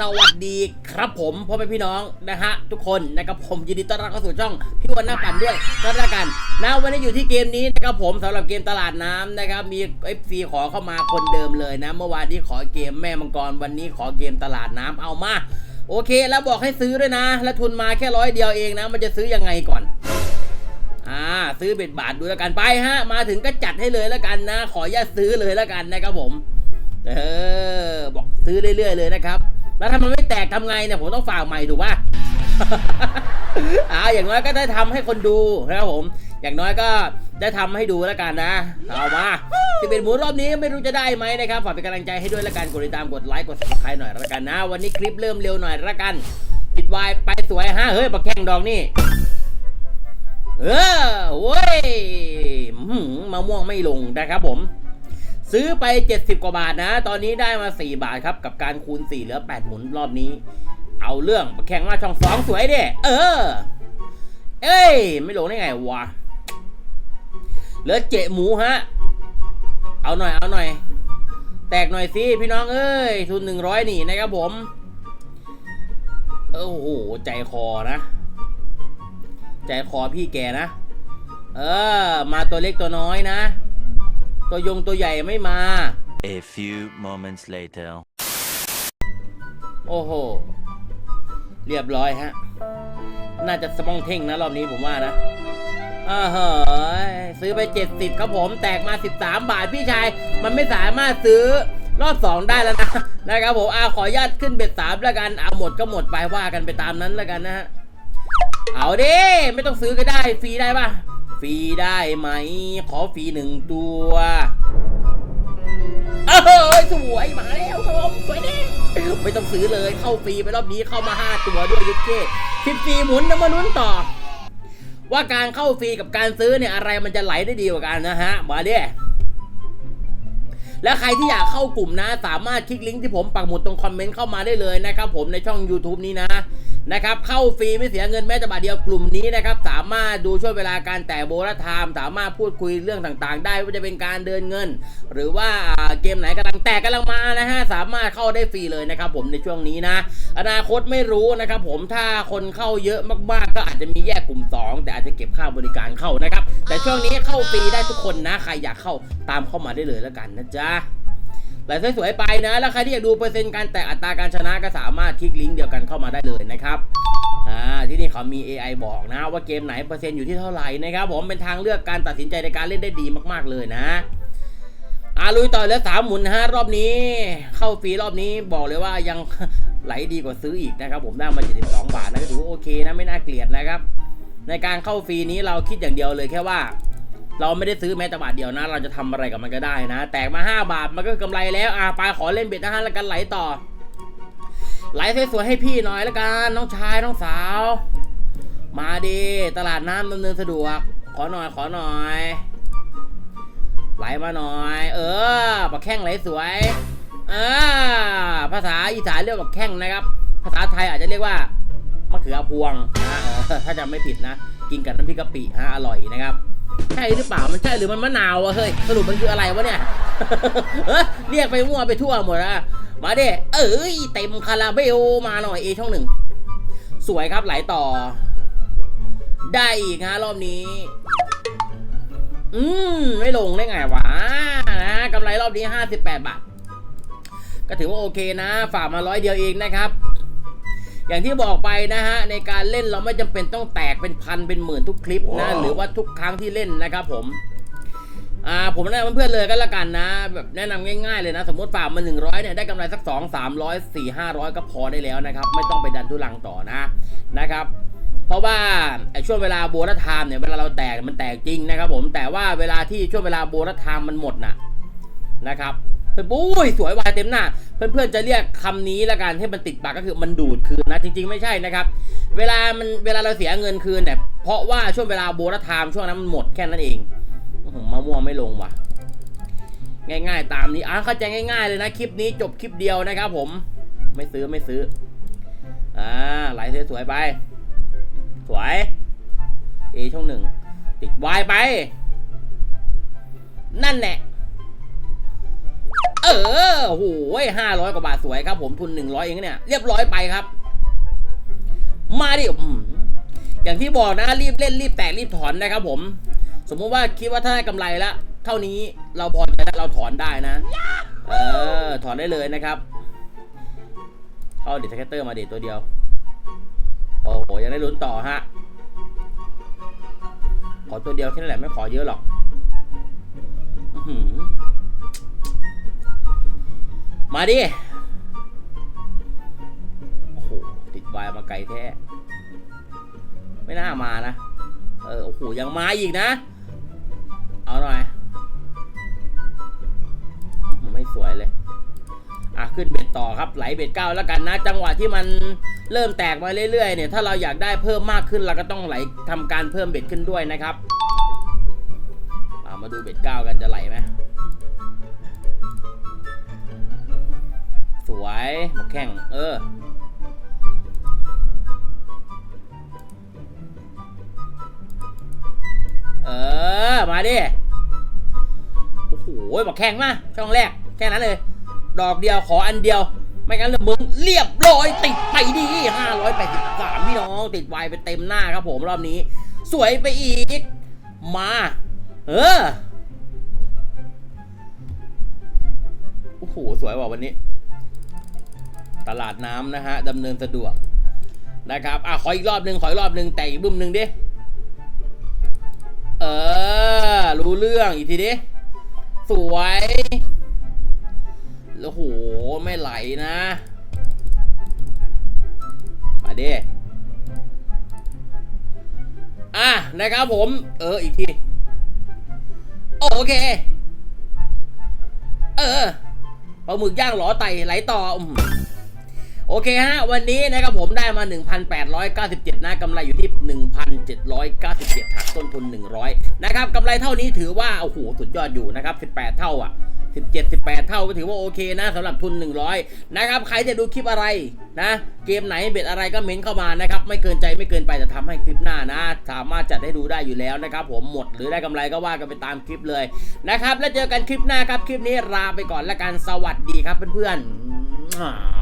สวัสดีครับผมพ่อแม่พี่น้องนะฮะทุกคนนะครับผมยินดีต้อนรับเข้าสู่ช่องพี่วันหน้าปั่นด้วยก็แล้วกันนะวันนี้อยู่ที่เกมนี้นะครับผมสำหรับเกมตลาดน้ำนะครับมี FC ขอเข้ามาคนเดิมเลยนะ เมื่อวานนี้ขอเกมแม่มังกรวันนี้ขอเกมตลาดน้ำเอามา โอเค แล้วบอกให้ซื้อด้วยนะ แล้วทุนมาแค่ร้อยเดียวเองนะ มันจะซื้อยังไงก่อนอ่าซื้อเบ็ดบาทดูแล้วกันไปฮะมาถึงก็จัดให้เลยแล้วกันนะ ขออนุญาตซื้อเลยแล้วกันนะครับผมเออบอกซื้อเรื่อยๆเลยนะครับ แล้วถ้ามันไม่แตกทำไงเนี่ยผมต้องฝากใหม่ถูกป่ะอ่าอย่างน้อยก็ได้ทำให้คนดูนะครับผม อย่างน้อยก็ได้ทำให้ดูแล้วกันนะเอามาสิบเอ็ดหมูรอบนี้ไม่รู้จะได้ไหมนะครับฝากเป็นกำลังใจให้ด้วยแล้วกันกดติดตามกดไลค์กด subscribe หน่อยแล้วกันนะ วันนี้คลิปเริ่มเร็วหน่อยแล้วกันปิดวายไปสวยฮะเฮ้ยบักแข้งดองนี่เออโว้ยมะม่วงไม่ลงนะครับผม ซื้อไป 70 กว่าบาทนะ ตอนนี้ได้มา 4 บาทครับ กับการคูณ 4 เหลือ 8 หมุนรอบนี้ เอาเรื่องแข่งมาช่องสองสวยเด้เออ เอ้ย ไม่ลงได้ไงวะ เหลือเจหมูฮะ เอาหน่อย เอาหน่อย แตกหน่อยสิพี่น้องเอ้ย ทุน 100 นี่นะครับผม โอ้โห ใจคอนะ ใจคอพี่แกนะ เออ มาตัวเล็กตัวน้อยนะ ตัวยงตัวใหญ่ไม่มา A few moments later. โอ้โห เรียบร้อยฮะ น่าจะสมองเท่งนะรอบนี้ผมว่านะอ่าเฮ้ยซื้อไป 70 ครับผมแตกมา 13 บาทพี่ชาย มันไม่สามารถซื้อรอบ 2 ได้แล้วนะ นะครับผมอาขออนุญาตขึ้นเบ็ดสามแล้วกัน เอาหมดก็หมดไปว่ากันไปตามนั้นแล้วกันนะฮะ เอาดิ ไม่ต้องซื้อก็ได้ ฟรีได้ปะฟรีได้ไหม ขอฟรีหนึ่งตัวเออสวยมาแล้วครับผมสวยแน่ไม่ต้องซื้อเลยเข้าฟรีไปรอบนี้เข้ามาห้าตัวด้วยยุคเก้สิบสี่หมุนนะมาลุ้นต่อ ว่าการเข้าฟรีกับการซื้อเนี่ยอะไรมันจะไหลได้ดีกว่ากันนะฮะมาเด้แล้วใครที่อยากเข้ากลุ่มนะ สามารถคลิกลิงก์ที่ผมปักหมุดตรงคอมเมนต์เข้ามาได้เลยนะครับผมในช่อง YouTube นี้นะ นะครับเข้าฟรีไม่เสียเงินแม้แต่บาทเดียวกลุ่มนี้นะครับสามารถดูช่วงเวลาการแตกโบนัสไทม์สามารถพูดคุยเรื่องต่างๆ ได้ว่าจะเป็นการเดินเงิน หรือว่าอ่าเกมไหนกำลังแตกกำลังมานะฮะสามารถเข้าได้ฟรีเลยนะครับผมในช่วงนี้นะ อนาคตไม่รู้นะครับผมถ้าคนเข้าเยอะมากๆ ก็อาจจะมีแยกกลุ่ม 2 แต่อาจจะเก็บค่าบริการเข้านะครับแต่ช่วงนี้เข้าฟรีได้ทุกคนนะใครอยากเข้าตามเข้ามาได้เลยแล้วกันนะจ๊ะ ไหลสวยๆไปนะ แล้วใครที่อยากดูเปอร์เซ็นต์การแตกอัตราการชนะก็สามารถคลิกลิงก์เดียวกันเข้ามาได้เลยนะครับอ่าที่นี่เขามี AI บอกนะ ว่าเกมไหนเปอร์เซ็นต์อยู่ที่เท่าไหร่นะครับผมเป็นทางเลือกการตัดสินใจในการเล่นได้ดีมากๆเลยนะอาลุยต่อเหลือสามหมุนนะฮะรอบนี้ เข้าฟรีรอบนี้บอกเลยว่ายังไหลดีกว่าซื้ออีกนะครับ ผมได้มา 72 บาทนะก็ถือว่าโอเคนะไม่น่าเกลียดนะครับ ในการเข้าฟรีนี้เราคิดอย่างเดียวเลยแค่ว่า เราไม่ได้ซื้อแม้แต่บาทเดียวนะ เราจะทำอะไรกับมันก็ได้นะ แตกมา 5 บาทมันก็กำไรแล้วอ่าไปขอเล่นเบ็ดนะฮะแล้วกันไหลต่อ ไหลสวยๆให้พี่หน่อยแล้วกันน้องชายน้องสาว มาดีตลาดน้ำดำเนินสะดวก ขอหน่อยขอหน่อย ไหลมาหน่อย เออปักแข้งไหลสวยอ่าภาษาอีสานเรียกว่าแข้งนะครับ ภาษาไทยอาจจะเรียกว่ามะเขือพวงนะถ้าจำไม่ผิดนะ กินกับน้ำพริกกะปิฮะอร่อยนะครับ ใช่หรือเปล่ามันใช่หรือมันมะนาวอะเฮ้ยสรุปมันคืออะไรวะเนี่ยเอ้ยเรียกไปมั่วไปทั่วหมดอะมาเด้เอ้ยเต็มคาราเบลมาหน่อยเอช่องหนึ่งสวยครับไหลต่อ ได้อีกฮะรอบนี้ อืมไม่ลงได้ไงวะนะกำไรรอบนี้ 58 บาท ก็ถือว่าโอเคนะ ฝากมาร้อยเดียวเองนะครับ อย่างที่บอกไปนะฮะในการเล่นเราไม่จำเป็นต้องแตกเป็นพันเป็นหมื่นทุกคลิปนะ หรือว่าทุกครั้งที่เล่นนะครับผมอ่าผมแนะนำเพื่อนๆเลยก็แล้วกันนะ แบบแนะนำง่ายๆเลยนะ สมมติฝากมา100เนี่ยได้กำไรสัก 2 300 4 500 ก็พอได้แล้วนะครับ ไม่ต้องไปดันทุลังต่อนะนะครับ เพราะว่าไอ้ช่วงเวลาโบนัสไทม์เนี่ยเวลาเราแตกมันแตกจริงนะครับ ผมแต่ว่าเวลาที่ช่วงเวลาโบนัสไทม์มันหมดน่ะนะครับ เพื่อนปุ้ยสวยวายเต็มหน้า เพื่อนๆจะเรียกคำนี้ละกันให้มันติดปากก็คือมันดูดคืนนะจริง ๆไม่ใช่นะครับ เวลามันเวลาเราเสียเงินคืนเนี่ยเพราะว่าช่วงเวลาโบนัสไทม์ช่วงนั้นมันหมดแค่นั้นเองมะม่วงไม่ลงว่ะ ง่าย ๆ ตามนี้อะเข้าใจง่าย ๆเลยนะคลิปนี้จบคลิปเดียวนะครับ ผม ไม่ซื้อไม่ซื้ออ่าไหลสวยๆไป สวยเอช่องหนึ่งติดวายไป นั่นแหละ ออโอ้โหห้าร้อยกว่าบาทสวยครับ ผมทุนหนึ่งร้อยเองเนี่ย เรียบร้อยไปครับ มาดิอย่างที่บอกนะรีบเล่นรีบแตกรีบถอนนะครับผม สมมุติว่าคิดว่าถ้าได้กำไรแล้วเท่านี้เราพอจะเราถอนได้นะ เออ ถอนได้เลยนะครับเข้าเดทแคตเตอร์มาเดทตัวเดียว โอ้โห ยังได้ลุ้นต่อฮะ ขอตัวเดียวแค่นั้นแหละไม่ขอเยอะหรอก อื้อหือ มาดิ โอ้โห ติดวายมาไกลแท้ ไม่น่ามานะ เออ โอ้โห ยังมาอีกนะ เอาหน่อยอื้อหือไม่สวยเลย อะ ขึ้นเบ็ดต่อครับ ไหลเบ็ดเก้าแล้วกันนะ จังหวะที่มันเริ่มแตกมาเรื่อยๆ เนี่ย ถ้าเราอยากได้เพิ่มมากขึ้นเราก็ต้องไหลทำการเพิ่มเบ็ดขึ้นด้วยนะครับ มาดูเบ็ดเก้ากันจะไหลไหม วยมาแข่ง เออ เออ มาดิ โอ้โหบอกแข่งมา ช่องแรก แค่นั้นเลย ดอกเดียวขออันเดียว ไม่งั้นเลยมึงเรียบร้อยติดไปดี583พี่น้องติดไวไปเต็มหน้าครับผมรอบนี้ สวยไปอีก มา เออโอ้โห สวยว่ะวันนี้ ตลาดน้ำนะฮะดำเนินสะดวกนะครับอะขออีกรอบหนึ่งขออีกรอบหนึ่งแต่อีกบึ้มหนึ่งดิเออ รู้เรื่องอีกทีดิสวยโอ้โหไม่ไหลนะ มาดิอะนะครับผม เอออีกที โอเค เออปลาหมึกย่างหลอไตไหลต่อ โอเคฮะ วันนี้นะครับผมได้มา 1,897 นะกำไรอยู่ที่ 1,797หักต้นทุน 100 นะครับกำไรเท่านี้ถือว่า โอ้โห สุดยอดอยู่นะครับ 18 เท่าอะ17 18 เท่าก็ถือว่าโอเคนะสำหรับทุน 100 นะครับ ใครจะดูคลิปอะไรนะ เกมไหนเบ็ดอะไรก็เม้นเข้ามานะครับ ไม่เกินใจไม่เกินไปจะทำให้คลิปหน้านะ สามารถจัดให้ดูได้อยู่แล้วนะครับผมหมดหรือได้กำไรก็ว่ากันไปตามคลิปเลยนะครับ แล้วเจอกันคลิปหน้าครับคลิปนี้ลาไปก่อนแล้วกันสวัสดีครับเพื่อนๆ